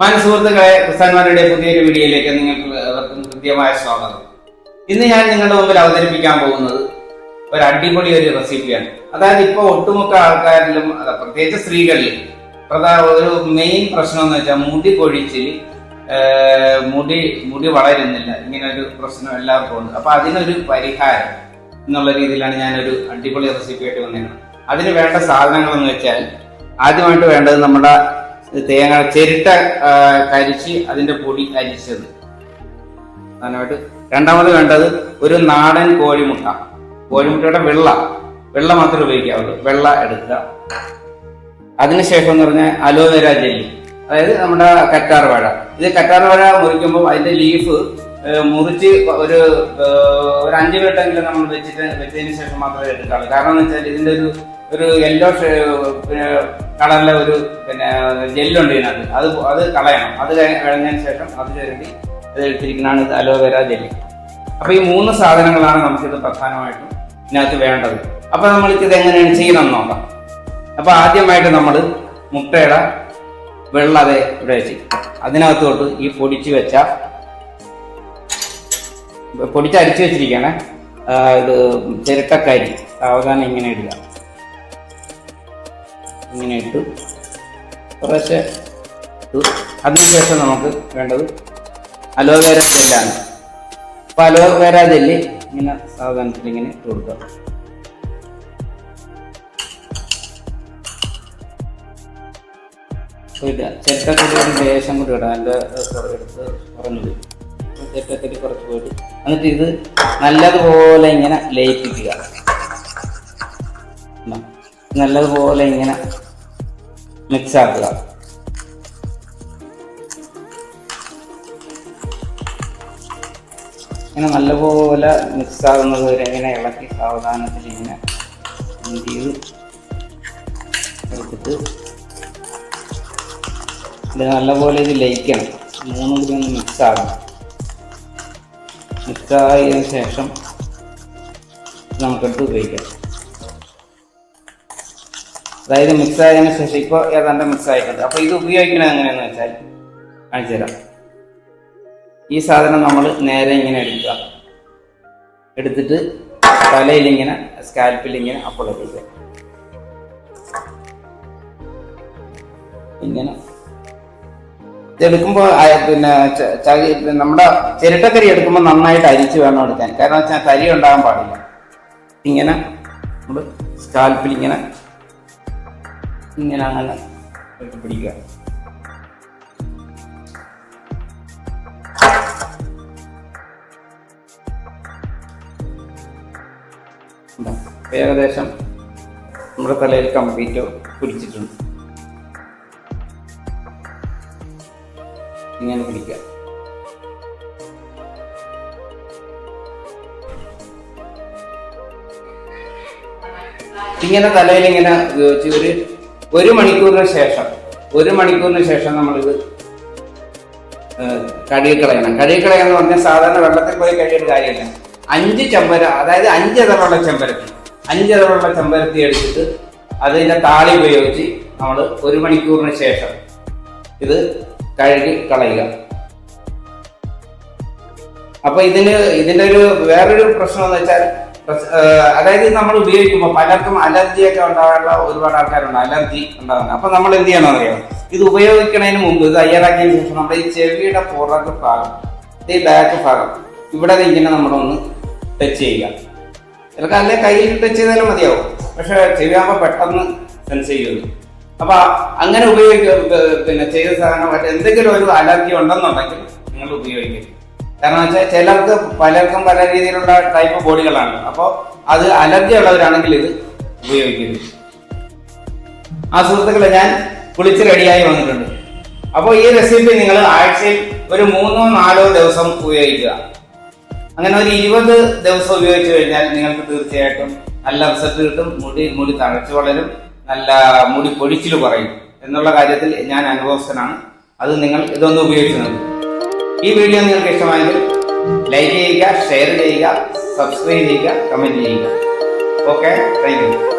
മാന സുഹൃത്തുക്കളെ ക്രിസ്താൻമാരുടെ പുതിയൊരു വീഡിയോയിലേക്ക് നിങ്ങൾക്ക് അവർക്കും കൃത്യമായ സ്വാഗതം. ഇന്ന് ഞാൻ നിങ്ങളുടെ മുമ്പിൽ അവതരിപ്പിക്കാൻ പോകുന്നത് ഒരു അടിപൊളി ഒരു റെസിപ്പിയാണ് അതായത് ഇപ്പോൾ ഒട്ടുമുക്ക ആൾക്കാരിലും പ്രത്യേകിച്ച് സ്ത്രീകളിൽ പ്രധാന ഒരു മെയിൻ പ്രശ്നം എന്ന് വെച്ചാൽ മുടി കൊഴിച്ചിൽ മുടി മുടി വളരുന്നില്ല. ഇങ്ങനെ ഒരു പ്രശ്നം എല്ലാവർക്കും ഉണ്ട്. അപ്പൊ അതിനൊരു പരിഹാരം എന്നുള്ള രീതിയിലാണ് ഞാനൊരു അടിപൊളി റെസിപ്പി ആയിട്ട് വന്നിരുന്നത് അതിന് വേണ്ട സാധനങ്ങൾ എന്ന് വെച്ചാൽ ആദ്യമായിട്ട് വേണ്ടത് നമ്മുടെ തേങ്ങ ചിരട്ട കരിച്ച് അതിന്റെ പൊടി അരിച്ചത്. പ്രധാനമായിട്ട് രണ്ടാമത് വേണ്ടത് ഒരു നാടൻ കോഴിമുട്ട. കോഴിമുട്ടയുടെ വെള്ള. വെള്ള മാത്രമേ ഉപയോഗിക്കാവുള്ളൂ. വെള്ള എടുക്കുക. അതിനുശേഷം എന്ന് പറഞ്ഞാൽ അലോവേര ജെല്ലി അതായത് നമ്മുടെ കറ്റാർ വാഴ. ഇത് കറ്റാർ വാഴ മുറിക്കുമ്പോൾ അതിന്റെ ലീഫ് മുറിച്ച് ഒരു ഒരു അഞ്ച് മിനിറ്റെങ്കിലും നമ്മൾ വെച്ചിട്ട് വെച്ചതിന് ശേഷം മാത്രമേ എടുക്കാവുള്ളൂ. കാരണം എന്ന് വെച്ചാൽ ഇതിന്റെ ഒരു ഒരു യെല്ലോ കളറിലെ ഒരു പിന്നെ ജെല്ലുണ്ട് ഇതിനകത്ത്. അത് അത് കളയണം. അത് കഴി- കഴിഞ്ഞതിന് ശേഷം അത് ചിരണ്ടി അത് എടുത്തിരിക്കുന്നതാണ് ഇത് അലോവേര ജെല്ലി. അപ്പൊ ഈ മൂന്ന് സാധനങ്ങളാണ് നമുക്കിത് പ്രധാനമായിട്ടും ഇതിനകത്ത് വേണ്ടത്. അപ്പൊ നമ്മൾ ഇത് എങ്ങനെയാണ് ചെയ്യണം നോക്കാം. അപ്പൊ ആദ്യമായിട്ട് നമ്മൾ മുട്ടയുടെ വെള്ളം അതെ ഇവിടെ വെച്ച്. അതിനകത്തോട്ട് ഈ പൊടിച്ച് വെച്ച പൊടിച്ച് അരിച്ചു വെച്ചിരിക്കുകയാണ്. ഇത് ചിരട്ടക്കരി സാവധാനം ഇങ്ങനെ ഇടുക. ഇങ്ങനെ ഇട്ടു കുറച്ച് ഇട്ടു. അതിനുശേഷം നമുക്ക് വേണ്ടത് അലോവേര ജെല്ലാണ്. അപ്പൊ അലോവേര ജെല്ല് ഇങ്ങനെ സാധനത്തിൽ ഇങ്ങനെ ഇട്ട് കൊടുക്കുക. അപ്പൊ ഇടുക ചെറ്റക്കരി ഒരു ലേശം കൂടി ഇടാം അതിന്റെ എടുത്ത് പറഞ്ഞത് ചെറ്റക്കരി കുറച്ച് പോയിട്ട്. എന്നിട്ട് ഇത് നല്ലതുപോലെ ഇങ്ങനെ ലയിപ്പിക്കുക? നല്ലതുപോലെ ഇങ്ങനെ മിക്സ് ആക്കുക ഇങ്ങനെ നല്ലപോലെ മിക്സ് ആകുന്നത് വരെ ഇങ്ങനെ ഇളക്കി സാവധാനത്തിൽ ഇങ്ങനെ എടുത്തിട്ട് ഇത് നല്ലപോലെ ഇത് ലയിക്കണം. മൂന്നും കൂടി ഒന്ന് മിക്സ് ആകണം മിക്സ് ആയതിനു ശേഷം നമുക്കെടുത്ത് ഉപയോഗിക്കാം. അതായത് മിക്സ് ആയതിനു ശേഷം ഇപ്പോൾ ഏതാണ്ട് മിക്സ് ആയിട്ടുണ്ട് അപ്പോൾ ഇത് ഉപയോഗിക്കണത് എങ്ങനെയാന്ന് വെച്ചാൽ കാണിച്ചു തരാം. ഈ സാധനം നമ്മൾ നേരെ ഇങ്ങനെ എടുക്കുക. എടുത്തിട്ട് തലയിൽ ഇങ്ങനെ സ്കാൽപ്പിൽ ഇങ്ങനെ അപ്പോൾ എടുക്കുക. ഇങ്ങനെ. ഇതെടുക്കുമ്പോൾ പിന്നെ ചകി നമ്മുടെ ചിരട്ടക്കരി എടുക്കുമ്പോൾ നന്നായിട്ട് അരിച്ച് വേണം എടുക്കാൻ. കാരണം വെച്ചാൽ തരി ഉണ്ടാകാൻ പാടില്ല. ഇങ്ങനെ നമ്മൾ സ്കാൽപ്പിൽ ഇങ്ങനെ ഇങ്ങനെ പിടിക്കുക? ഏകദേശം നമ്മുടെ തലയിൽ കംപ്ലീറ്റ് പിടിച്ചിട്ടുണ്ട് ഇങ്ങനെ പിടിക്കുക. ഇങ്ങനെ തലയിൽ ഇങ്ങനെ ഉപയോഗിച്ച് ഒരു ഒരു മണിക്കൂറിന് ശേഷം ഒരു മണിക്കൂറിന് ശേഷം നമ്മളിത് കഴുകിക്കളയണം. കഴുകി എന്ന് പറഞ്ഞാൽ സാധാരണ വെള്ളത്തിൽ പോയി കഴിയേണ്ട കാര്യമില്ല. അഞ്ച് ചെമ്പര അതായത് അഞ്ച് ഇതളുള്ള ചെമ്പരത്തി അഞ്ച് ഇതളുള്ള ചെമ്പരത്തി എടുത്തിട്ട് അതിന്റെ താളി ഉപയോഗിച്ച് നമ്മൾ ഒരു മണിക്കൂറിന് ശേഷം ഇത് കഴുകി കളയുക. അപ്പൊ ഇതിന് ഇതിന്റെ ഒരു വേറൊരു പ്രശ്നം എന്ന് വെച്ചാൽ അതായത് നമ്മൾ ഉപയോഗിക്കുമ്പോൾ പലർക്കും അലർജി ഒക്കെ ഉണ്ടാകാനുള്ള ഒരുപാട് ആൾക്കാരുണ്ട്. അലർജി ഉണ്ടാകുന്നത് അപ്പൊ നമ്മൾ എന്ത് ചെയ്യണം അറിയാം? ഇത് ഉപയോഗിക്കുന്നതിന് മുമ്പ് ഇത് തയ്യാറാക്കിയതിനു ശേഷം നമ്മുടെ ഈ ചെവിയുടെ പുറകു ഭാഗം ഈ ബാക്ക് ഭാഗം ഇവിടെ ഇങ്ങനെ നമ്മളൊന്ന് ടച്ച് ചെയ്യുക. ചിലപ്പോൾ അല്ലെ കയ്യിൽ ടച്ച് ചെയ്താലും മതിയാവും. പക്ഷെ ചെവിയാകുമ്പോൾ പെട്ടെന്ന് സെൻസ് ചെയ്യുന്നു അപ്പൊ അങ്ങനെ ഉപയോഗിക്കുക പിന്നെ ചെയ്ത സാധനം എന്തെങ്കിലും ഒരു അലർജി ഉണ്ടെന്നുണ്ടെങ്കിൽ നിങ്ങൾ ഉപയോഗിക്കരുത്. കാരണം വെച്ചാൽ ചിലർക്ക് പലർക്കും പല രീതിയിലുള്ള ടൈപ്പ് ബോഡികളാണ് അപ്പോൾ അത് അലർജി ഉള്ളവരാണെങ്കിൽ ഇത് ഉപയോഗിക്കരുത്. ആ സുഹൃത്തുക്കളെ ഞാൻ കുളിച്ച് റെഡിയായി വന്നിട്ടുണ്ട്. അപ്പോൾ ഈ റെസിപ്പി നിങ്ങൾ ആഴ്ചയിൽ ഒരു മൂന്നോ നാലോ ദിവസം ഉപയോഗിക്കുക. അങ്ങനെ ഒരു ഇരുപത് ദിവസം ഉപയോഗിച്ച് കഴിഞ്ഞാൽ നിങ്ങൾക്ക് തീർച്ചയായിട്ടും നല്ല റിസൾട്ട് കിട്ടും. മുടി മുടി തഴച്ചു വളരും. നല്ല മുടി പൊടിച്ചിൽ കുറയും. എന്നുള്ള കാര്യത്തിൽ ഞാൻ അനുഭവസ്ഥനാണ്. അത് നിങ്ങൾ ഇതൊന്ന് ഉപയോഗിച്ചു നോക്കും. ഈ വീഡിയോ നിങ്ങൾക്ക് ഇഷ്ടമായെങ്കിൽ ലൈക്ക് ചെയ്യുക ഷെയർ ചെയ്യുക സബ്സ്ക്രൈബ് ചെയ്യുക കമന്റ് ചെയ്യുക. Okay thank you